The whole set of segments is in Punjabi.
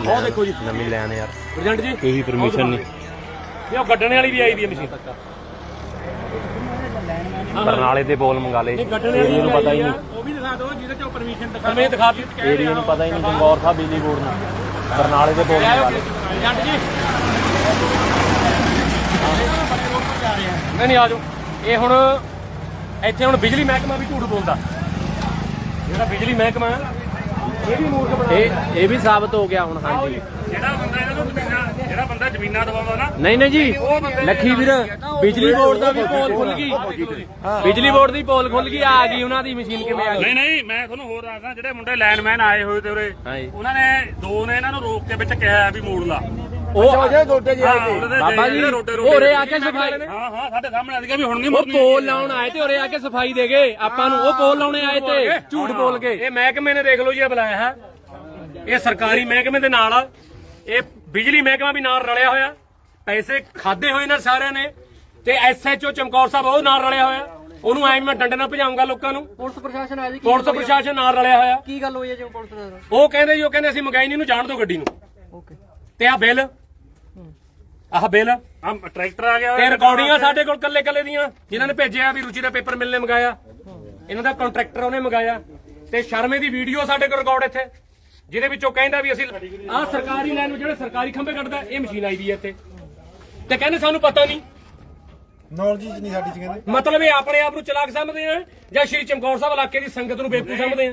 ਉਹ ਦੇਖੋ ਜੀ। ਨਵੀਂ ਲੈਣ ਯਾਰ। ਪ੍ਰੈਜ਼ੈਂਟ ਜੀ? ਇਹੀ ਪਰਮਿਸ਼ਨ ਨਹੀਂ ਇਹ ਉਹ ਗੱਡਣ ਵਾਲੀ ਵੀ ਆਈ ਦੀ ਮਸ਼ੀਨ। ਬਰਨਾਲੇ ਦੇ ਬੋਲ ਮੰਗਾ ਵਾਲੀ ਏਰੀਏ ਨੂੰ ਪਤਾ ਹੀ ਨਹੀਂ। ਉਹ ਵੀ ਦਿਖਾ ਦਿਓ ਜਿਹਦੇ ਚੋਂ ਪਰਮਿਸ਼ਨ ਦਿਖਾ ਮੈਂ ਦਿਖਾ ਦਿੱਤੀ। ਏਰੀਏ ਨੂੰ ਪਤਾ ਹੀ ਨਹੀਂ ਚੰਗੌਰ ਸਾਹਿਬ ਬਿਜਲੀ ਬੋਰਡ ਨੂੰ ਬਰਨਾਲੇ ਦੇ ਬੋਲ ਮੰਗਾ ਲਏ। ਪ੍ਰੈਜ਼ੈਂਟ ਜੀ। ਨਹੀਂ ਨਹੀਂ ਆ ਜਾਓ ਇਹ ਹੁਣ ਇੱਥੇ ਹੁਣ ਬਿਜਲੀ ਮਹਿਕਮਾ ਵੀ ਝੂਠ ਬੋਲਦਾ। ਜਿਹੜਾ ਬਿਜਲੀ ਮਹਿਕਮਾ ਹੈ, ਇਹ ਇਹ ਇਹ ਵੀ ਸਾਬਤ ਹੋ ਗਿਆ ਹੁਣ ਹਾਂਜੀ। ਜਿਹੜਾ ਬੰਦਾ ਇਹਨਾਂ ਨੂੰ ਜ਼ਮੀਨਾਂ ਜਿਹੜਾ ਬੰਦਾ ਜ਼ਮੀਨਾਂ ਦਵਾਉਂਦਾ ਨਾ ਨਹੀਂ ਨਹੀਂ ਜੀ। ਲੱਖੀ ਵੀਰ ਬਿਜਲੀ ਬੋਰਡ ਦਾ ਵੀ ਪੋਲ ਖੁੱਲ ਗਈ। ਬਿਜਲੀ ਬੋਰਡ ਦੀ ਪੋਲ ਖੁੱਲ ਗਈ ਆ ਗਈ ਉਹਨਾਂ ਦੀ ਮਸ਼ੀਨ ਕਿਵੇਂ ਆ ਗਈ? ਨਹੀਂ ਨਹੀਂ ਮੈਂ ਤੁਹਾਨੂੰ ਹੋਰ ਦੱਸਦਾ ਜਿਹੜੇ ਮੁੰਡੇ ਲਾਈਨਮੈਨ ਆਏ ਹੋਏ ਤੇ ਉਰੇ ਹਾਂਜੀ। ਉਹਨਾਂ ਨੇ ਦੋ ਨੇ ਇਹਨਾਂ ਨੂੰ ਰੋਕ ਕੇ ਵਿੱਚ ਕਿਹਾ ਵੀ ਮੋੜ ਲਾ। ਉਹ ਹਾਂ, ਉਹਨਾਂ ਦੇ ਬਾਬਾ ਜੀ ਜਿਹੜੇ ਰੋਡੇ ਰੋਡੇ ਹੋਰੇ ਆ ਕੇ ਸਫ਼ਾਈ ਹਾਂ ਹਾਂ ਸਾਡੇ ਸਾਹਮਣੇ ਆ ਗਿਆ ਵੀ ਹੁਣ ਨਹੀਂ ਉਹ ਪੋਲ ਲਾਉਣ ਆਏ ਤੇ ਹੋਰੇ ਆ ਕੇ ਸਫ਼ਾਈ ਦੇ ਗਏ। ਆਪਾਂ ਨੂੰ ਉਹ ਪੋਲ ਲਾਉਣੇ ਆਏ ਤੇ ਝੂਠ ਬੋਲ ਕੇ। ਇਹ ਮਹਿਕਮੇ ਨੇ ਦੇਖ ਲਓ ਜੀ ਇਹ ਬੁਲਾਇਆ ਹੈ। ਇਹ ਸਰਕਾਰੀ ਮਹਿਕਮੇ ਦੇ ਨਾਲ ਆ। ਇਹ ਬਿਜਲੀ ਮਹਿਕਮਾ ਵੀ ਨਾਲ ਰਲਿਆ ਹੋਇਆ। ਪੈਸੇ ਖਾਦੇ ਹੋਏ ਨੇ ਸਾਰਿਆਂ ਨੇ। ਤੇ ਐਸਐਚਓ ਚਮਕੌਰ ਸਾਹਿਬ ਉਹ ਨਾਲ ਰਲਿਆ ਹੋਇਆ। ਉਹਨੂੰ ਐਂ ਮੈਂ ਡੰਡੇ ਨਾਲ ਭਜਾਉਂਗਾ ਲੋਕਾਂ ਨੂੰ। ਪੁਲਿਸ ਪ੍ਰਸ਼ਾਸਨ ਆਇਆ ਜੀ ਪੁਲਿਸ? ਪ੍ਰਸ਼ਾਸਨ ਨਾਲ ਰਲਿਆ ਹੋਇਆ। ਕੀ ਗੱਲ ਹੋਈ ਹੈ ਜੀ ਪੁਲਿਸ ਨਾਲ ਉਹ ਕਹਿੰਦੇ ਜੀ ਉਹ ਕਹਿੰਦੇ ਅਸੀਂ ਮੰਗਾਈ ਨਹੀਂ ਨੂੰ ਜਾਣ ਦਿਓ ਗੱਡੀ ਨੂੰ। ਤੇ ਆਹ ਬਿੱਲ? ਆਹ ਬਿੱਲ? ਆ ਟਰੈਕਟਰ ਆ ਗਿਆ ਤੇ ਰਿਕਾਰਡਿੰਗਾਂ ਸਾਡੇ ਕੋਲ ਕੱਲੇ ਕੱਲੇ ਦੀਆਂ ਜਿਨ੍ਹਾਂ ਨੇ ਭੇਜਿਆ ਵੀ ਰੁਚੀ ਦਾ ਪੇਪਰ ਮਿਲਨੇ ਮੰਗਾਇਆ। ਇਹਨਾਂ ਦਾ ਕੰਟਰੈਕਟਰ ਉਹਨੇ ਮੰਗਾਇਆ। ਤੇ ਸ਼ਰਮੇ ਦੀ ਵੀਡੀਓ ਸਾਡੇ ਕੋਲ ਰਿਕਾਰਡ ਇੱਥੇ ਜਿਹਦੇ ਵਿੱਚੋਂ ਕਹਿੰਦਾ ਵੀ ਅਸੀਂ ਆਹ ਸਰਕਾਰੀ ਲਾਈਨ ਵਿੱਚ ਜਿਹੜੇ ਸਰਕਾਰੀ ਖੰਭੇ ਕੱਢਦਾ ਇਹ ਮਸ਼ੀਨ ਆਈ ਦੀ ਹੈ ਇੱਥੇ। ਤੇ ਕਹਿੰਦੇ ਸਾਨੂੰ ਪਤਾ ਨਹੀਂ। ਨੌਲੇਜ ਨਹੀਂ ਸਾਡੀ ਚ ਕਹਿੰਦੇ। ਮਤਲਬ ਇਹ ਆਪਣੇ ਆਪ ਨੂੰ ਚਲਾਕ ਸਮਝਦੇ ਆ ਜਾਂ ਸ਼੍ਰੀ ਚਮਕੌਰ ਸਾਹਿਬ ਇਲਾਕੇ ਦੀ ਸੰਗਤ ਨੂੰ ਬੇਵਕੂਫ ਸਮਝਦੇ ਆ?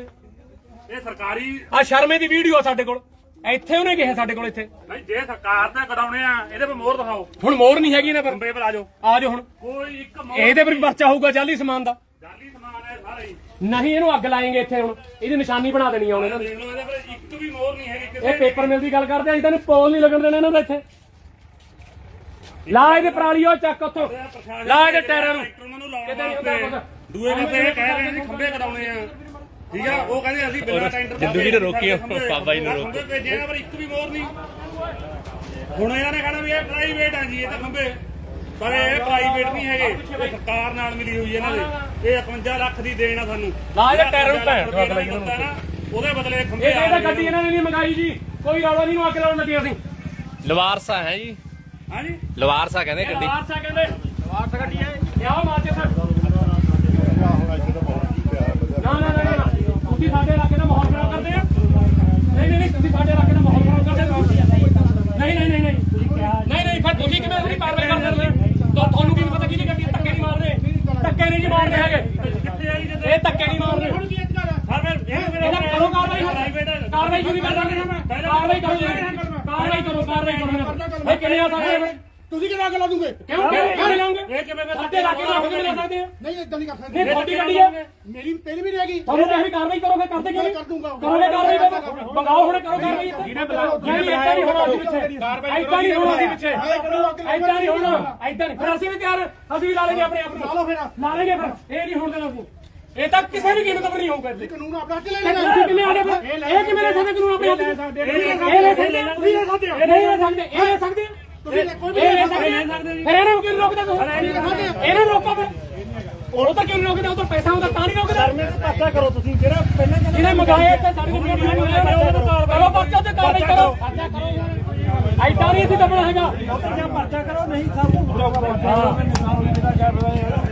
ਇਹ ਸਰਕਾਰੀ ਆਹ ਸ਼ਰਮੇ ਦੀ ਵੀਡੀਓ ਸਾਡੇ ਕੋਲ। ਇੱਥੇ ਉਹਨੇ ਕਿਹਾ ਸਾਡੇ ਕੋਲ ਇੱਥੇ। ਨਹੀਂ ਜੇ ਸਰਕਾਰ ਤੇ ਕਢਾਉਣੇ ਆ ਇਹਦੇ 'ਤੇ ਮੋਹਰ ਦਿਖਾਓ। ਹੁਣ ਮੋਰ ਨਹੀਂ ਹੈਗੀ ਇਹਨਾਂ ਪਰ। ਪਰ ਆ ਜਾਓ। ਆ ਜਾਓ ਹੁਣ। ਕੋਈ ਇੱਕ ਮੋਹਰ ਇਹਦੇ ਪਰ ਵੀ ਪਰਚਾ ਹੋਊਗਾ ਜਾਲੀ ਸਮਾਨ ਦਾ। ਜਾਲੀ ਸਮਾਨ ਹੈ ਸਾਰੇ ਹੀ। ਨਹੀਂ ਇਹਨੂੰ ਅੱਗ ਲਾਏਂਗੇ ਇੱਥੇ ਹੁਣ। ਇਹਦੀ ਨਿਸ਼ਾਨੀ ਬਣਾ ਦੇਣੀ ਆ ਹੁਣ ਇਹਨਾਂ ਨੇ ਦੇਖ ਲਓ ਇਹਦੇ ਪਰ ਇੱਕ ਵੀ ਮੋਹਰ ਨਹੀਂ ਹੈਗੀ ਇਹ ਕਿਸੇ ਪੇਪਰ ਮਿਲ ਦੀ ਗੱਲ ਕਰਦੇ ਆਂ ਤਾਂ ਇਹਨੂੰ ਪੋਲ ਨਹੀਂ ਲੱਗਣ ਦੇਣਾ ਇਹਨਾਂ ਦਾ ਇੱਥੇ। ਲਾ ਇਹਦੇ ਪਰਾਲੀ ਉਹ ਚੱਕ ਉੱਥੋਂ। ਲਾ ਇਹਦੇ ਟਾਇਰਾਂ ਨੂੰ। ਕਿਤੇ ਨਹੀਂ ਹੁੰਦਾ ਕੁਛ। ਦੂਏ ਪਾਸੇ ਇਹ ਕਹਿ ਰਹੇ ਨੇ ਖੰਬੇ ਕਢਾਉਣੇ ਆ। ਠੀਕ ਆ? ਉਹ ਕਹਿੰਦੇ ਅਸੀਂ ਬਿਨਾਂ ਟੈਂਡਰ ਜਿੱਦੂ ਵੀਰ ਰੋਕਿਓ, ਬਾਬਾ ਜੀ ਨੂੰ ਰੋਕੋ। ਖੰਬੇ ਭੇਜੇ ਇਹਨਾਂ ਪਰ ਇੱਕ ਵੀ ਮੋਹਰ ਨਹੀਂ। ਹੁਣ ਇਹਨਾਂ ਨੇ ਕਹਿਣਾ ਵੀ ਇਹ ਪ੍ਰਾਈਵੇਟ ਆ ਜੀ ਇਹ ਤਾਂ ਖੰਬੇ ਪਰ ਇਹ ਪ੍ਰਾਈਵੇਟ ਨਹੀਂ ਹੈਗੇ। ਇਹ ਸਰਕਾਰ ਨਾਲ ਮਿਲੀ ਹੋਈ ਹੈ ਇਹਨਾਂ ਦੇ। ਇਹ 51 ਲੱਖ ਦੀ ਦੇਣ ਆ ਸਾਨੂੰ। ਲਾ ਇਹਦੇ ਟਾਇਰਾਂ ਨੂੰ ਭੈਣ। ਚੋਦ ਇਹਨਾਂ ਨੂੰ। ਨਾ, ਉਹਦੇ ਬਦਲੇ ਖੰਬੇ ਇਹ ਕਹਿੰਦਾ ਗੱਡੀ ਇਹਨਾਂ ਨੇ ਨਹੀਂ ਮੰਗਾਈ ਜੀ ਕੋਈ ਰੌਲਾ ਨਹੀਂ ਨੂੰ ਅੱਗ ਲਾਉਣ ਲੱਗੇ ਅਸੀਂ। ਲਵਾਰਸਾ ਹੈ ਜੀ। ਹਾਂਜੀ? ਲਵਾਰਸਾ ਕਹਿੰਦੇ ਗੱਡੀ। ਵਾਰਸਾ ਕਹਿੰਦੇ। ਵਾਰਸਾ ਗੱਡੀ ਹੈ। ਲਿਆਓ ਮਾਰਦੇ ਸਰ ਨਾ ਨਾ ਨਾ ਨਾ ਤੁਸੀਂ ਸਾਡੇ ਇਲਾਕੇ ਦਾ ਮਾਹੌਲ ਖਰਾਬ ਕਰਦੇ ਆ ਨਹੀਂ ਨਹੀਂ ਨਹੀਂ ਤੁਸੀਂ ਸਾਡੇ ਇਲਾਕੇ ਦਾ ਮਾਹੌਲ ਖਰਾਬ ਕਰਦੇ ਹੋ ਨਹੀਂ ਨਹੀਂ ਨਹੀਂ ਨਹੀਂ ਨਹੀਂ ਨਹੀਂ ਫਿਰ ਕਿਵੇਂ ਉਹਦੀ ਕਾਰਵਾਈ ਕਰ ਸਕਦੇ ਹੋ ਤੁਹਾਨੂੰ ਕੀ ਪਤਾ ਕਿਹਦੀ ਗੱਡੀ ਧੱਕੇ ਨਹੀਂ ਮਾਰਦੇ? ਧੱਕੇ ਨਹੀਂ ਜੀ ਮਾਰਦੇ ਹੈਗੇ। ਇਹ ਧੱਕੇ ਨਹੀਂ ਮਾਰਦੇ। ਹਰ ਕਰੋ ਕਾਰਵਾਈ। ਕਾਰਵਾਈ ਕਿਉਂ ਨਹੀਂ ਕਰਦੇ ਕਾਰਵਾਈ ਕਰੋ ਕਾਰਵਾਈ ਕਰੋ ਕਾਰਵਾਈ ਕਰੋ। ਭਾਈ ਕਿੰਨੇ ਆ ਸਕਦੇ ਤੁਸੀਂ ਕਿਹੜਾ ਗੱਲ ਦੂੰਗੇ? ਕਿਉਂ? ਕਿਉਂ? ਲਾਉਂਗੇ ਇਹ ਕਿਵੇਂ ਮੈਂ ਸਾਡੇ ਇਲਾਕੇ ਲੈ ਸਕਦੇ ਆ ਨਹੀਂ ਇਦਾਂ ਨਹੀਂ ਕਰ ਸਕਦੇ ਨਹੀਂ ਤੁਹਾਡੀ ਗੱਡੀ ਹੈ। ਮੇਰੀ ਤੇਰੀ ਵੀ ਰਹੇਗੀ ਤੁਹਾਨੂੰ ਤਾਂ ਇਹ ਕਾਰਵਾਈ ਕਰੋਗੇ ਕਰਦੇ ਕਿਉਂ ਕਰ ਦੂੰਗਾ। ਕਰੋਗੇ ਕਾਰਵਾਈ ਕਰੋ ਮੰਗਾਓ ਹੁਣ ਕਰੋ ਕਾਰਵਾਈ ਜਿਹਨੇ ਬੁਲਾਓ ਨਹੀਂ ਏਦਾਂ ਨਹੀਂ ਹੋਣਾ ਉਹਦੇ ਪਿੱਛੇ। ਕਾਰਵਾਈ ਏਦਾਂ ਨਹੀਂ ਹੋਣਾ ਉਹਦੇ ਪਿੱਛੇ। ਏਦਾਂ ਨਹੀਂ ਹੋਣਾ। ਏਦਾਂ ਨਹੀਂ। ਫਿਰ ਅਸੀਂ ਵੀ ਤਿਆਰ ਅਸੀਂ ਵੀ ਲਾ ਲੈਂਗੇ ਆਪਣੇ ਆਪ ਨੂੰ। ਲਾ ਲਓ ਫਿਰ। ਲਾ ਲੈਂਗੇ ਫਿਰ। ਇਹ ਨਹੀਂ ਹੋਣ ਦੇਣਾ ਅਸੀਂ ਇਹ ਤਾਂ ਕਿਸੇ ਵੀ ਕੀਮਤ ਪਰ ਨਹੀਂ ਹੋਊਗਾ ਇੱਥੇ। ਕਾਨੂੰਨ ਆਪਣਾ ਹੱਥ ਲੈ ਤੇ ਲੈਣਾ ਤੁਸੀਂ ਕਿਵੇਂ ਇਹ ਕਿਵੇਂ ਲੈ ਸਕਦੇ ਕਾਨੂੰਨ ਆਪਣੇ ਹੱਥ? ਇਹ ਲੈ ਸਕਦੇ? ਤੁਸੀਂ ਲੈ ਸਕਦੇ ਹੋ। ਇਹ ਨਹੀਂ ਲੈ ਸਕਦੇ। ਇਹ ਲੈ ਸਕਦੇ ਫਿਰ ਇਹਨਾਂ ਨੂੰ ਕਿਉਂ ਨੀ ਰੋਕਦਾ ਤੁਸੀਂ? ਇਹਨਾਂ ਨੂੰ ਰੋਕੋ ਫਿਰ। ਉਹ ਤਾਂ ਕਿਉਂ ਨੀ ਰੋਕਦਾ? ਉਹ ਤਾਂ ਪੈਸਾ ਹੁੰਦਾ ਤਾਂ ਨਹੀਂ ਰੋਕਦਾ? ਪਤਾ ਕਰੋ ਤੁਸੀਂ। ਜਿਹੜਾ ਪਹਿਲਾਂ ਜਿਹਨੇ ਮੰਗਾਏ ਇੱਥੇ ਸਾਡੇ ਕੋਲ ਵੀਡੀਓ ਬਣਾਈ ਕਰੋ ਪਰਚਾ ਤੇ ਕਾਰਵਾਈ ਕਰੋ। ਪਰਚਾ ਨਹੀਂ ਅਸੀਂ ਦੱਬਣਾ ਹੈਗਾ। ਪਰਚਾ ਕਰੋ ਨਹੀਂ ਸਭ 4 ਮਹੀਨੇ ਹੋ।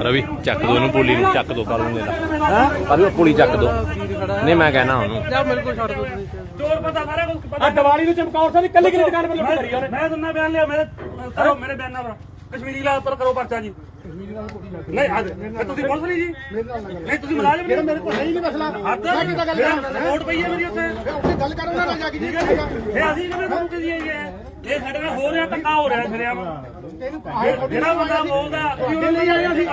ਰਵੀ ਚੱਕ ਦੋ ਇਹਨੂੰ ਪੁਲੀ ਨੂੰ ਚੱਕ ਦੋ ਕੱਲ ਨੂੰ ਲੈ ਲਾ ਕੱਲ ਨੂੰ ਪੁਲੀ ਚੱਕ ਦੋ। ਨਹੀਂ ਮੈਂ ਕਹਿਣਾ ਉਹਨੂੰ। ਯਾਰ ਮੇਰੇ ਕੋਲ ਛੱਡ ਤੁਸੀਂ। ਚੋਰ ਪਤਾ ਸਾਰਾ ਕੁਝ ਪਤਾ ਆ ਦੀਵਾਲੀ ਨੂੰ ਚਮਕੌਰ ਸਾਹਿਬ ਦੀ ਕੱਲੀ ਕਿਹੜੀ ਦੁਕਾਨ ਪਰ ਲੁੱਟ ਕਰੀ ਉਹਨੇ। ਮੈਂ ਤੁਮਨੇ ਬਿਆਨ ਲਿਆ ਮੇਰੇ ਕਰੋ ਮੇਰੇ ਬਿਆਨਾਂ ਪਰ ਕਸ਼ਮੀਰੀ ਲਾ ਉੱਪਰ ਕਰੋ ਪਰਚਾ ਜੀ। ਨਹੀਂ ਅੱਜ ਤੁਸੀਂ ਪੁਲਿਸ ਨਹੀਂ ਜੀ। ਨਹੀਂ ਤੁਸੀਂ ਮੁਲਾਜ਼ਮ ਨਹੀਂ। ਮੇਰੇ ਕੋਲ ਹੈ ਹੀ ਨਹੀਂ ਮਸਲਾ। ਮੈਂ ਕਿੱਦਾਂ ਗੱਲ ਕਰਾਂ ਰਿਪੋਰਟ ਪਈ ਹੈ ਮੇਰੀ ਉੱਥੇ। ਉੱਥੇ ਗੱਲ ਕਰਨ ਨਾਲ ਜਾ ਕੇ ਜੀ ਇਹ ਅਸੀਂ ਕਿਵੇਂ ਤੁਹਾਨੂੰ ਕਹੀਏ ਇਹ? ਇਹ ਸਾਡੇ ਨਾਲ ਹੋ ਰਿਹਾ ਧੱਕਾ ਹੋ ਰਿਹਾ ਤੈਨੂੰ ਆਏ ਜਿਹੜਾ ਬੰਦਾ ਬੋਲਦਾ ਉਹਨੂੰ ਆਇਆ ਅਸੀਂ